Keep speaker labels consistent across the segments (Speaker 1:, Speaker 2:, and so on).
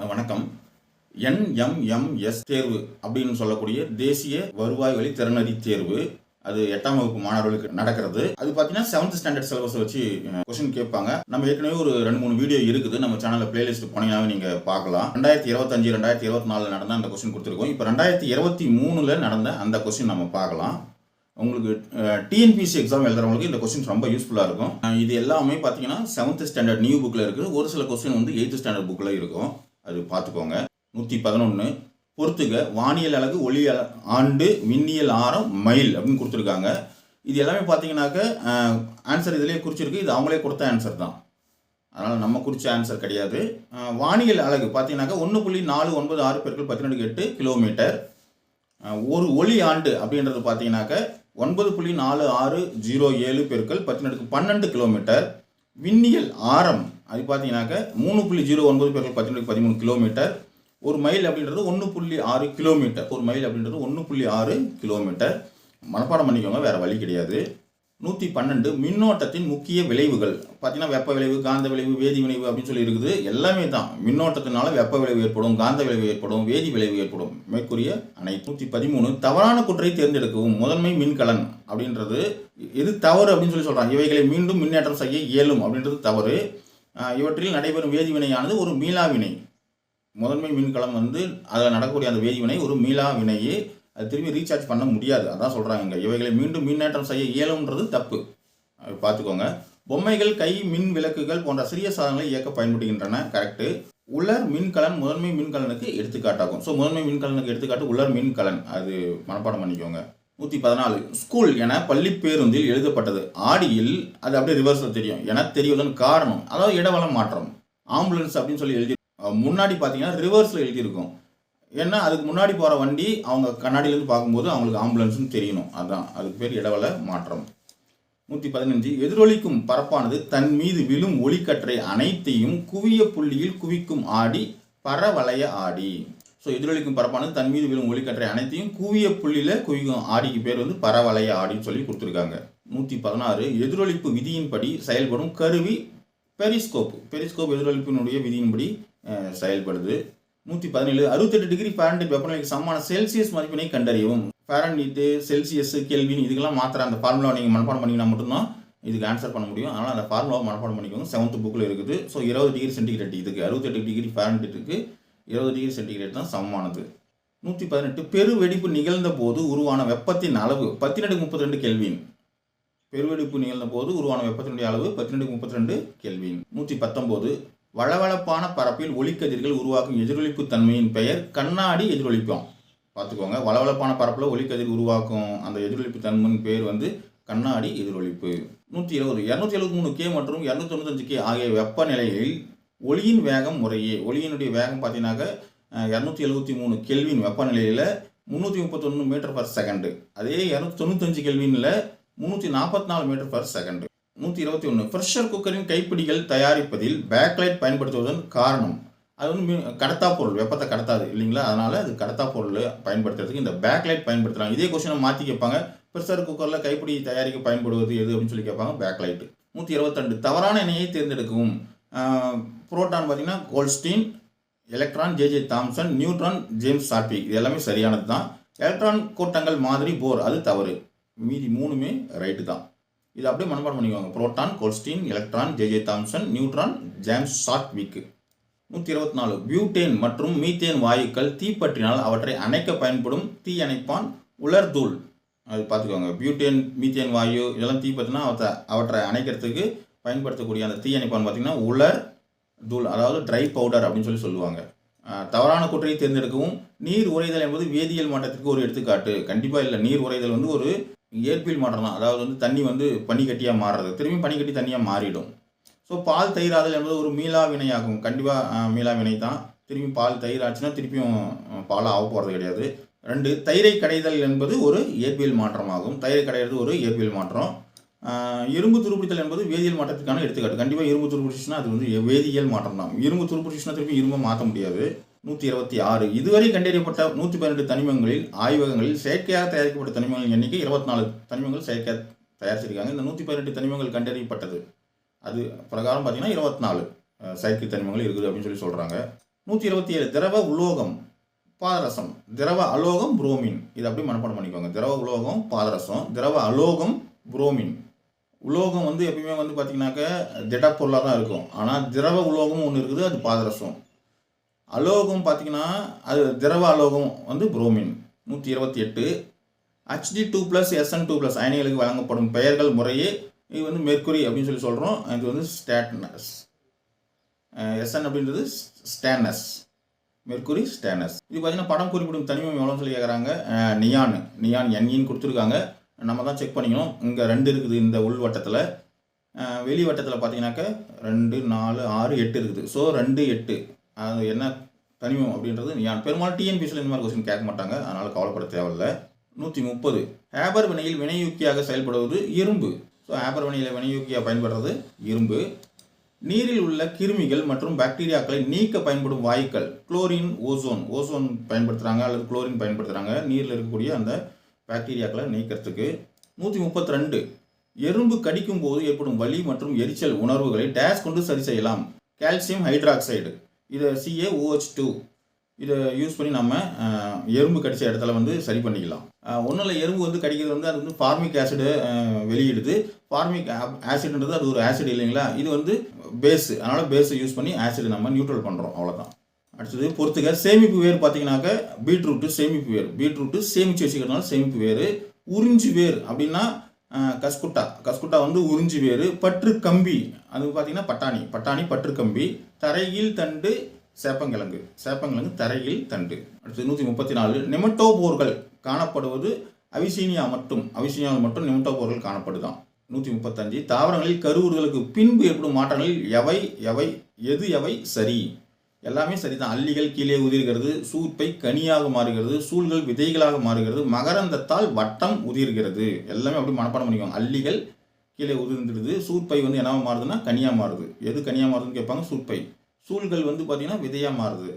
Speaker 1: வணக்கம். என்எம்எம்எஸ் தேர்வு அப்படின்னு சொல்லக்கூடிய தேசிய வருவாய் வழி திறனறி தேர்வு. அது எட்டாம் வகுப்பு மாணவர்களுக்கு நடக்கிறது. அது பார்த்தீங்கன்னா செவன்த் ஸ்டாண்டர்ட் சிலபஸ் வச்சு கொஸ்டின் கேட்பாங்க. நம்ம ஏற்கனவே ஒரு ரெண்டு மூணு வீடியோ இருக்குது. நம்ம சேனலில் பிளேலிஸ்ட் போனீங்கன்னாவே நீங்கள் பார்க்கலாம். ரெண்டாயிரத்தி இருபத்தஞ்சு ரெண்டாயிரத்தி இருபத்தி நாலில் நடந்த அந்த கொஸ்டின் கொடுத்துருக்கோம். இப்போ ரெண்டாயிரத்தி இருபத்தி மூணில் நடந்த அந்த கொஸ்டின் நம்ம பார்க்கலாம். உங்களுக்கு டிஎன்பிசி எக்ஸாம் எழுதுறவங்களுக்கு இந்த கொஸ்டின்ஸ் ரொம்ப யூஸ்ஃபுல்லாக இருக்கும். இது எல்லாமே பார்த்தீங்கன்னா செவன்த் ஸ்டாண்டர்ட் நியூ புக்கில் இருக்குது ஒரு சில கொஸ்டின் வந்து எயித்து ஸ்டாண்டர்ட் புக்கில் இருக்கும். அது பார்த்துக்கோங்க. நூற்றி பதினொன்று பொறுத்துக்க வானியல் அலகு ஒளி அல- ஆண்டு விண்ணியல் ஆரம் மைல் அப்படின்னு கொடுத்துருக்காங்க. இது எல்லாமே பார்த்தீங்கன்னாக்க ஆன்சர் இதிலே குறிச்சிருக்கு. இது அவங்களே கொடுத்த ஆன்சர் தான். அதனால் நம்ம குறித்த ஆன்சர் கிடையாது. வானியல் அலகு பார்த்தீங்கன்னாக்கா ஒன்று புள்ளி நாலு ஒன்பது ஆறு பெருக்கள் பதினெட்டு எட்டு கிலோமீட்டர். ஒரு ஒளி ஆண்டு அப்படின்றது பார்த்தீங்கன்னாக்க ஒன்பது புள்ளி நாலு ஆறு ஜீரோ ஏழு பெருக்கள் பத்தினடுக்கு பன்னெண்டு கிலோமீட்டர். விண்ணியல் ஆரம் அது பார்த்தீங்கன்னாக்க மூணு புள்ளி ஜீரோ ஒன்பது பேர்கள் பத்தினடுக்கு பதிமூணு கிலோமீட்டர். ஒரு மைல் அப்படின்றது ஒன்று புள்ளி ஆறு கிலோமீட்டர். ஒரு மைல் அப்படின்றது ஒன்று புள்ளி ஆறு கிலோமீட்டர். மனப்பாடம் பண்ணிக்கோங்க வேறு வழி கிடையாது. நூற்றி பன்னெண்டு மின்னோட்டத்தின் முக்கிய விளைவுகள். பார்த்தீங்கன்னா வெப்ப விளைவு காந்த விளைவு வேதி விளைவு அப்படின்னு சொல்லி இருக்குது. எல்லாமே தான். மின்னோட்டத்தினால வெப்ப விளைவு ஏற்படும் காந்த விளைவு ஏற்படும் வேதி விளைவு ஏற்படும். மேற்கூறிய அனைத்து நூற்றி பதிமூணு தவறான குற்றை தேர்ந்தெடுக்கவும். முதன்மை மின்கலன் அப்படின்றது எது தவறு அப்படின்னு சொல்லி சொல்கிறாங்க இவைகளை மீண்டும் மின்னேற்றம் செய்ய இயலும் அப்படின்றது தவறு. இவற்றில் நடைபெறும் வேதிவினையானது ஒரு மீளா வினை. முதன்மை மின்கலம் வந்து அதில் நடக்கக்கூடிய அந்த வேதிவினை ஒரு மீளா வினையே அது திரும்பி ரீசார்ஜ் பண்ண முடியாது. அதான் சொல்கிறாங்க இங்கே. இவைகளை மீண்டும் மின்னேற்றம் செய்ய இயலும்ன்றது தப்பு. பார்த்துக்கோங்க. பொம்மைகள் கை மின் விளக்குகள் போன்ற சிறிய சாதனங்களை இயக்க பயன்படுகின்றன. கரெக்டு உலர் மின்கலன் முதன்மை மின்கலனுக்கு எடுத்துக்காட்டாகும். ஸோ முதன்மை மின்கலனுக்கு எடுத்துக்காட்டு உலர் மின்கலன். அது மனப்பாடம் பண்ணிக்கோங்க. நூற்றி பதினாலு. ஸ்கூல் என பள்ளி பேருந்தில் எழுதப்பட்டது. ஆடியில் அது அப்படியே ரிவர்ஸில் தெரியும். என தெரிவதன் காரணம் அதாவது இடவளம் மாற்றம். ஆம்புலன்ஸ் அப்படின்னு சொல்லி எழுதி முன்னாடி பார்த்தீங்கன்னா ரிவர்ஸில் எழுதியிருக்கும். ஏன்னா அதுக்கு முன்னாடி போகிற வண்டி அவங்க கண்ணாடியிலேருந்து பார்க்கும்போது அவங்களுக்கு ஆம்புலன்ஸ்னு தெரியணும். அதுதான் அதுக்கு பேர் இடவள மாற்றம். நூற்றி பதினஞ்சு. எதிரொலிக்கும் பரப்பானது தன் மீது விழும் ஒளிக்கற்றை அனைத்தையும் குவிய புள்ளியில் குவிக்கும் ஆடி பரவளைய ஆடி. ஸோ எதிரொலிக்கும் பரப்பானது தன் மீது விழும் ஒளிக்கற்றை அனைத்தையும் குவிய புள்ளியில் குவிக்கும் ஆடிக்கு பேர் வந்து பரவளைய ஆடின்னு சொல்லி கொடுத்துருக்காங்க. நூற்றி பதினாறு எதிரொலிப்பு விதியின்படி செயல்படும் கருவி பெரிஸ்கோப் பெரிஸ்கோப் எதிரொலிப்பினுடைய விதியின்படி செயல்படுது. நூற்றி பதினேழு அறுபத்தெட்டு டிகிரி ஃபாரன்ஹீட் வெப்பநிலைக்கு சமமான செல்சியஸ் மதிப்பினை கண்டறியவும். ஃபாரன்ஹீட்டு செல்சியஸ் கெல்வின் இதுக்கெல்லாம் மாத்திர அந்த ஃபார்முலா நீங்கள் மனப்பாடம் பண்ணிங்கன்னா மட்டும்தான் இதுக்கு ஆன்சர் பண்ண முடியும். அதனால் அந்த ஃபார்முலாவை மனப்பாடம் பண்ணிக்கோங்க. செவன்த் புக்கில் இருக்குது. ஸோ இருபது டிகிரி சென்டிகிரேட் இதுக்கு அறுபத்தெட்டு டிகிரி ஃபாரன்ஹீட்டுக்கு இருபது டிகிரி சென்டிகிரேட் தான் சமமானது. நூற்றி பதினெட்டு பெரு வெடிப்பு நிகழ்ந்த போது உருவான வெப்பத்தின் அளவு பத்தினடி முப்பத்தி ரெண்டு கெல்வின். பெருவெடிப்பு நிகழ்ந்த போது உருவான வெப்பத்தினுடைய அளவு பத்தினடி முப்பத்தி ரெண்டு கெல்வின். நூற்றி பத்தொம்போது வளவளப்பான பரப்பில் ஒளிக்கதிர்கள் உருவாக்கும் எதிரொலிப்பு தன்மையின் பெயர் கண்ணாடி எதிரொலிப்பம். பார்த்துக்கோங்க வளவளப்பான பரப்பில் ஒளிக்கதிர் உருவாக்கும் அந்த எதிரொலிப்பு தன்மையின் பெயர் வந்து கண்ணாடி எதிரொலிப்பு. நூற்றி இருபது இரநூத்தி எழுபத்தி மூணு கே மற்றும் இரநூத்தி தொண்ணூத்தஞ்சு கே ஆகிய வெப்பநிலையில் ஒளியின் வேகம் முறையே. ஒளியினுடைய வேகம் பார்த்தீங்கன்னாக்க இரநூத்தி எழுபத்தி மூணு கெல்வின் வெப்பநிலையில் முந்நூற்றி முப்பத்தொன்று மீட்டர் பர் செகண்டு அதே இரநூத்தி தொண்ணூத்தஞ்சு கெல்வினில் முந்நூற்றி நாற்பத்தி நாலு மீட்டர் பர் செகண்டு நூற்றி இருபத்தி ஒன்று ப்ரெஷர் குக்கரின் கைப்பிடிகள் தயாரிப்பதில் பேக்லைட் பயன்படுத்துவதன் காரணம். அது வந்து கடத்தா பொருள் வெப்பத்தை கடத்தாது இல்லைங்களா? அதனால் அது கடத்தா பொருள் பயன்படுத்துறதுக்கு இந்த பேக்லைட் பயன்படுத்துகிறாங்க இதே கொஸ்டினை மாற்றி கேட்பாங்க. ப்ரெஷர் குக்கரில் கைப்பிடி தயாரிக்க பயன்படுவது எது அப்படின்னு சொல்லி கேட்பாங்க பேக்லைட் நூற்றி இருபத்தெண்டு தவறான இணையை தேர்ந்தெடுக்கவும். புரோட்டான் பார்த்தீங்கன்னா Goldstein electron J J Thomson neutron James Chadwick இது எல்லாமே சரியானது தான். எலக்ட்ரான் கூட்டங்கள் மாதிரி போர் அது தவறு. மீதி மூணுமே ரைட்டு தான். இது அப்படியே மனப்பாடம் பண்ணிக்கோங்க. Proton Goldstein electron J J Thomson neutron James Chadwick நூற்றி இருபத்தி நாலு பியூட்டேன் மற்றும் மீத்தேன் வாயுக்கள் தீப்பற்றினால் அவற்றை அணைக்க பயன்படும் தீ அணைப்பான் உலர்தூள். அது பார்த்துக்கோங்க. பியூட்டேன் மீத்தேன் வாயு இதெல்லாம் தீப்பற்றினா அவற்றை அவற்றை அணைக்கிறதுக்கு பயன்படுத்தக்கூடிய அந்த தீ அணைப்பான் பார்த்தீங்கன்னா உலர் தூள் அதாவது ட்ரை பவுடர் அப்படின்னு சொல்லி சொல்லுவாங்க. தவறான குற்றையை தேர்ந்தெடுக்கவும் நீர் உறைதல் என்பது வேதியியல் மாற்றத்திற்கு ஒரு எடுத்துக்காட்டு. கண்டிப்பாக இல்லை நீர் உறைதல் வந்து ஒரு இயற்பியல் மாற்றம் தான். அதாவது வந்து தண்ணி வந்து பனிக்கட்டியாக மாறுறது. திரும்பி பனிக்கட்டி தண்ணியாக மாறிடும். ஸோ பால் தயிராதல் என்பது ஒரு மீளா வினையாகும். கண்டிப்பாக மீளா வினை தான். திரும்பி பால் தயிர் ஆச்சுன்னா திருப்பியும் பாலாக ஆக போகிறது கிடையாது. ரெண்டு தயிரை கடைதல் என்பது ஒரு இயற்பியல் மாற்றமாகும். தயிரை கடையிறது ஒரு இயற்பியல் மாற்றம். இரும்பு துருப்பிடித்தல் என்பது வேதியியல் மாற்றத்துக்கான எடுத்துக்காட்டு. கண்டிப்பாக இரும்பு துருப்பிடிச்சுன்னா அது வந்து வேதியியல் மாற்றம் தான். இரும்பு துருப்பிடிச்சுன்னா திருப்பி இரும்பை மாற்ற முடியாது. நூற்றி இருபத்தி ஆறு. இதுவரை கண்டறியப்பட்ட நூற்றி பன்னெண்டு தனிமங்களில் ஆய்வகங்களில் செயற்கையாக தயாரிக்கப்பட்ட தனிமங்களின் எண்ணிக்கை இருபத்தி நாலு தனிமங்கள் செயற்கையாக தயாரிச்சிருக்காங்க. இந்த நூற்றி பதினெட்டு தனிமங்கள் கண்டறியப்பட்டது. அது பிரகாரம் பார்த்தீங்கன்னா இருபத்தி நாலு செயற்கை தனிமங்கள் இருக்குது அப்படின்னு சொல்லி சொல்கிறாங்க நூற்றி இருபத்தி ஏழு. திரவ உலோகம் பாதரசம். திரவ அலோகம் புரோமின். இது அப்படியே மனப்பாடம் பண்ணிக்கோங்க. திரவ உலோகம் பாதரசம். திரவ அலோகம் புரோமின். உலோகம் வந்து எப்பயுமே வந்து பார்த்தீங்கன்னாக்க திடப்பொருளாக தான் இருக்கும். ஆனால் திரவ உலோகம் ஒன்று இருக்குது அது பாதரசம். அலோகம் பார்த்தீங்கன்னா அது திரவ அலோகம் வந்து புரோமின் நூற்றி இருபத்தி எட்டு. HD two plus SN two plus அயனிகளுக்கு வழங்கப்படும் பெயர்கள் முறையே இது வந்து மெர்க்குரி அப்படின்னு சொல்லி சொல்கிறோம் இது வந்து ஸ்டேட்னஸ் எஸ்என் அப்படின்றது ஸ்டேனஸ் மெர்குரி ஸ்டேனஸ் இது பார்த்தீங்கன்னா படம் குறிப்பிடும் தனிமம் எவ்வளோன்னு சொல்லி கேட்குறாங்க நியான் நியான் என்இன்னு கொடுத்துருக்காங்க. நம்ம தான் செக் பண்ணிக்கணும். இங்கே ரெண்டு இருக்குது இந்த உள் வட்டத்தில். வெளி வட்டத்தில் பார்த்தீங்கன்னாக்க ரெண்டு நாலு ஆறு எட்டு இருக்குது. ஸோ ரெண்டு எட்டு. அது என்ன தனிமம் அப்படின்றது ஏன் பெரும்பாலும் டிஎன்பிசியில் இந்த மாதிரி கொஸ்டின் கேட்க மாட்டாங்க. அதனால் கவலைப்பட தேவையில்லை. நூற்றி முப்பது. ஹேபர் வினையில் வினையூக்கியாக செயல்படுவது இரும்பு. ஸோ ஹேபர் வினையில் வினையூக்கியாக பயன்படுறது இரும்பு. நீரில் உள்ள கிருமிகள் மற்றும் பாக்டீரியாக்களை நீக்க பயன்படும் வாயுக்கள். குளோரின் ஓசோன் ஓசோன் பயன்படுத்துகிறாங்க அல்லது குளோரின் பயன்படுத்துகிறாங்க நீரில் இருக்கக்கூடிய அந்த பாக்டீரியாக்களை நீக்கிறதுக்கு நூற்றி முப்பத்தி ரெண்டு எறும்பு கடிக்கும் போது ஏற்படும் வலி மற்றும் எரிச்சல் உணர்வுகளை டேஷ் கொண்டு சரி செய்யலாம். Calcium hydroxide. இதை சிஏஓஹெச் டூ இதை யூஸ் பண்ணி நம்ம எறும்பு கடித்த இடத்துல வந்து சரி பண்ணிக்கலாம். ஒன்றும் இல்லை எறும்பு வந்து கடிக்கிறது வந்து அது வந்து ஃபார்மிக் ஆசிடு வெளியிடுது. ஃபார்மிக் ஆசிட்ன்றது அது ஒரு ஆசிட் இல்லைங்களா? இது வந்து பேஸு அதனால் பேஸை யூஸ் பண்ணி ஆசிட் நம்ம நியூட்ரல் பண்ணுறோம் அவ்வளோதான் அடுத்தது பொறுத்துக்க சேமிப்பு வேர் பார்த்தீங்கன்னாக்க பீட்ரூட்டு சேமிப்பு வேர். பீட்ரூட்டு சேமித்து வச்சுக்கிறதுனால சேமிப்பு வேர். உறிஞ்சி வேர் அப்படின்னா கஸ்குட்டா. கஸ்குட்டா வந்து உறிஞ்சி வேர். பற்று கம்பி அது பார்த்தீங்கன்னா பட்டாணி. பட்டாணி பற்று கம்பி. தரையில் தண்டு சேப்பங்கிழங்கு. சேப்பங்கிழங்கு தரையில் தண்டு. அடுத்து நூற்றி முப்பத்தி நாலு நெமட்டோபோர்கள் காணப்படுவது அவிசீனியா மட்டும். அவிசீனியாவில் மட்டும் நெமட்டோபோர்கள் காணப்படுதான். நூற்றி முப்பத்தஞ்சு தாவரங்களில் கருவுறுதலுக்கு பின்பு ஏற்படும் மாற்றங்களில் எவை? எவை? எது எவை? சரி. எல்லாமே சரிதான். அள்ளிகள் கீழே உதிர்கிறது சூர்ப்பை கனியாக மாறுகிறது சூழ்கள் விதைகளாக மாறுகிறது மகரந்தத்தால் வட்டம் உதிர்கிறது. எல்லாமே அப்படி மனப்பாடம் பண்ணிக்கோங்க. அள்ளிகள் கீழே உதிர்ந்துடுது சூர்ப்பை வந்து என்னவா மாறுதுன்னா கனியாக மாறுது. எது கனியாக மாறுதுன்னு கேட்பாங்க சூர்ப்பை சூழ்கள் வந்து பார்த்தீங்கன்னா விதையாக மாறுது.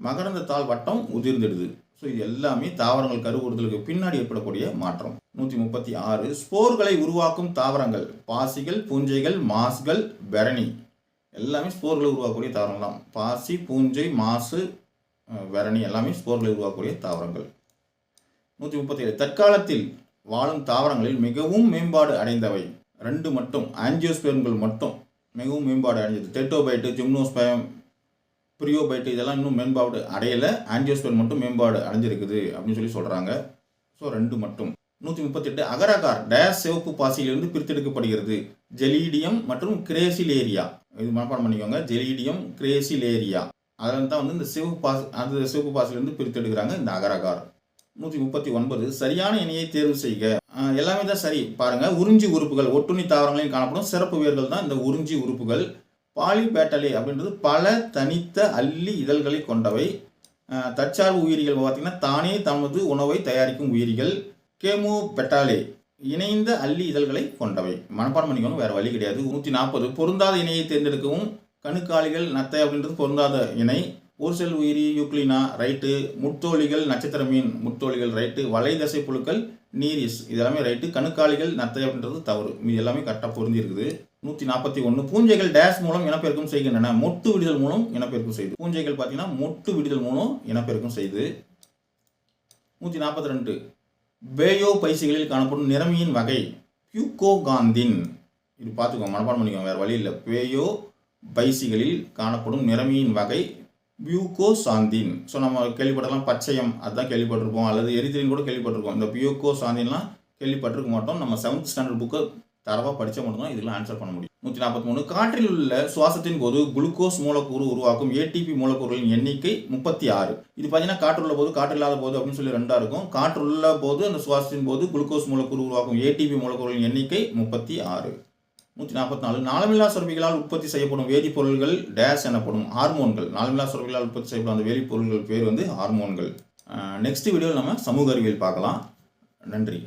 Speaker 1: மகரந்தத்தால் வட்டம் உதிர்ந்துடுது. ஸோ இது எல்லாமே தாவரங்கள் கருவுறுதலுக்கு பின்னாடி ஏற்படக்கூடிய மாற்றம். நூற்றி முப்பத்தி ஆறு ஸ்போர்களை உருவாக்கும் தாவரங்கள். பாசிகள் பூஞ்சைகள் மாஸ்கள் பெரணி எல்லாமே ஸ்போர்களை உருவாக்கக்கூடிய தாவரங்கள் தான் பாசி பூஞ்சை மாசு வெரணி எல்லாமே ஸ்போர்களை உருவாக்கக்கூடிய தாவரங்கள். நூற்றி முப்பத்தி ஏழு தற்காலத்தில் வாழும் தாவரங்களில் மிகவும் மேம்பாடு அடைந்தவை. ரெண்டு மட்டும். ஆஞ்சியோஸ்பெர்ம்கள் மட்டும் மிகவும் மேம்பாடு அடைஞ்சது. டெட்டோபைட்டு ஜிம்னோஸ்பயம் ப்ரியோபைட்டு இதெல்லாம் இன்னும் மேம்பாடு அடையலை. ஆஞ்சியோஸ்பெர்ம் மட்டும் மேம்பாடு அடைஞ்சிருக்குது அப்படின்னு சொல்லி சொல்கிறாங்க ஸோ ரெண்டு மட்டும். நூற்றி முப்பத்தெட்டு அகரகார் டயர் சிவப்பு பாசியிலிருந்து பிரித்தெடுக்கப்படுகிறது. ஜெலீடியம் மற்றும் கிரேசிலேரியா. இது மனப்பாடம் பண்ணிக்கோங்க. ஜெலீடியம் கிரேசிலேரியா. அதில் தான் வந்து இந்த சிவப்பு பாசி அந்த சிவப்பு பாசிலிருந்து பிரித்தெடுக்கிறாங்க இந்த அகரகார் நூற்றி முப்பத்தி ஒன்பது சரியான இணையை தேர்வு செய்க. எல்லாமே தான் சரி. பாருங்கள் உறிஞ்சி உறுப்புகள் ஒட்டுணி தாவரங்களில் காணப்படும். சிறப்பு வேர்கள் தான் இந்த உறிஞ்சி உறுப்புகள். பாலிபேட்டலே அப்படின்றது பல தனித்த அள்ளி இதழ்களை கொண்டவை. தற்சார்பு உயிரிகள் பார்த்திங்கன்னா தானே தமது உணவை தயாரிக்கும் உயிரிகள். கேமோ பெட்டாலே இணைந்த அள்ளி இதழ்களை கொண்டவை. மனப்பாடம் பண்ணிக்கணும் வேறு வழி கிடையாது. நூற்றி நாற்பது பொருந்தாத இணையை தேர்ந்தெடுக்கவும். கணுக்காலிகள் நத்தை அப்படின்றது பொருந்தாத இணை. ஒரு செல் உயிரி யூக்ளினா ரைட்டு. முத்தோலிகள் நட்சத்திர மீன் முத்தோலிகள் ரைட்டு. வலை தசை புழுக்கள் நீரிஸ் இதெல்லாமே ரைட்டு. கணுக்காலிகள் நத்தை அப்படின்றது தவறு. இது எல்லாமே கரெக்டாக பொருந்தி இருக்குது நூற்றி நாற்பத்தி ஒன்று பூஞ்சைகள் டேஷ் மூலம் இனப்பெருக்கம் செய்கின்றன. மொட்டு விடுதல் மூலம் இனப்பெருக்கம் செய்து. பூஞ்சைகள் பார்த்தீங்கன்னா மொட்டு விடுதல் மூலம் இனப்பெருக்கம் செய்து. நூற்றி நாற்பத்தி ரெண்டு. பேயோ பைசிகளில் காணப்படும் நிறமியின் வகை பியூகோகாந்தின். இது பார்த்துக்கோங்க மனப்பாடம் பண்ணிக்கோங்க வேறு வழி இல்லை. பேயோ பைசிகளில் காணப்படும் நிறமியின் வகை பியூகோசாந்தின். ஸோ நம்ம கேள்விப்பட்டலாம் பச்சையம் அதுதான் கேள்விப்பட்டிருப்போம். அல்லது எரித்திரின் கூட கேள்விப்பட்டிருப்போம் இந்த பியூகோசாந்தின்லாம் கேள்விப்பட்டிருக்க மாட்டோம். நம்ம செவன்த் ஸ்டாண்டர்ட் புக்கை தரவாக படித்த மட்டும்தான் இதெல்லாம் ஆன்சர் பண்ண முடியும். நூற்றி நாற்பத்தி மூணு. காற்றில் உள்ள சுவாசத்தின் போது குளுக்கோஸ் மூலக்கூறு உருவாக்கும் ஏடிபி மூலக்கூறுகளின் எண்ணிக்கை முப்பத்தி ஆறு. இது பார்த்தீங்கன்னா காற்றுள்ள போது காற்று இல்லாத போது அப்படின்னு சொல்லி ரெண்டாக இருக்கும். காற்றுள்ள போது அந்த சுவாசத்தின் போது குளுக்கோஸ் மூலக்கூறு உருவாக்கும் ஏடிபி மூலக்கூறுகளின் எண்ணிக்கை முப்பத்தி ஆறு. நூற்றி நாற்பத்தி நாலு. நாளமில்லா சுரப்பிகளால் உற்பத்தி செய்யப்படும் வேதிப்பொருள்கள் டேஸ் எனப்படும் ஹார்மோன்கள். நாளமில்லா சுரப்பிகளால் உற்பத்தி செய்யப்படும் அந்த வேதிப்பொருள்கள் பேர் வந்து ஹார்மோன்கள். நெக்ஸ்ட் வீடியோவில் நம்ம சமூக அறிவியல் பார்க்கலாம். நன்றி.